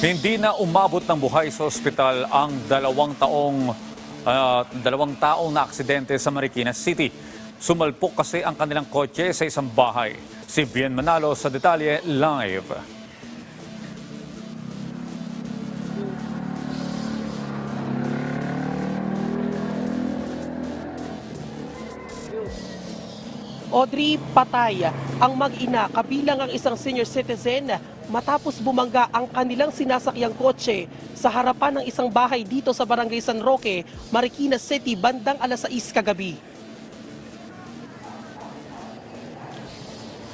Hindi na umabot ng buhay sa ospital ang dalawang taong ah, dalawang taong na aksidente sa Marikina City. Sumalpok kasi ang kanilang kotse sa isang bahay. Si Bien Manalo sa detalye live. Audrey Patay, ang mag-ina kabilang ang isang senior citizen matapos bumangga ang kanilang sinasakyang kotse sa harapan ng isang bahay dito sa Barangay San Roque, Marikina City, bandang alas 6 kagabi.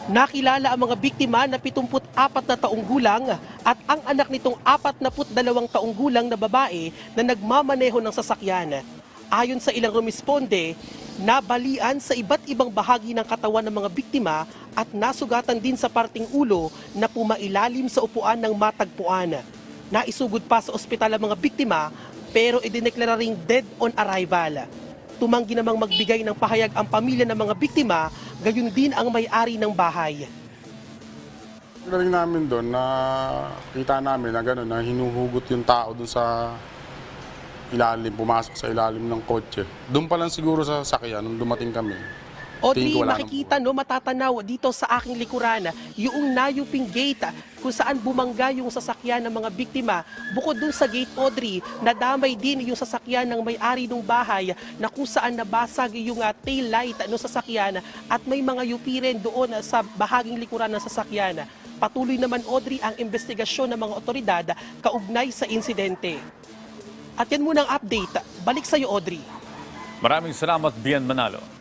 Nakilala ang mga biktima na 74 na taong gulang at ang anak nitong 42 taong gulang na babae na nagmamaneho ng sasakyan. Ayon sa ilang rumisponde, nabalian sa iba't ibang bahagi ng katawan ng mga biktima at nasugatan din sa parting ulo na pumailalim sa upuan ng matagpuan. Naisugod pa sa ospital ang mga biktima pero idineklara ring dead on arrival. Tumanggi namang magbigay ng pahayag ang pamilya ng mga biktima, gayon din ang may-ari ng bahay. Galing namin doon na kita namin na gano'n, na hinuhugot yung tao doon sa ilalim, pumasok sa ilalim ng kotse. Doon pa lang siguro sa sasakyan nung dumating kami. Wala makikita no, matatanaw dito sa aking likuran yung nayuping gate kung saan bumangga yung sasakyan ng mga biktima. Bukod dun sa gate, Audrey, nadamay din yung sasakyan ng may-ari ng bahay na kung saan nabasag yung uh, tail light ng sasakyan at may mga yupi rin doon sa bahaging likuran ng sasakyan. Patuloy naman, Audrey, ang investigasyon ng mga otoridad kaugnay sa insidente. At yan muna ang update. Balik sa iyo, Audrey. Maraming salamat, Bien Manalo.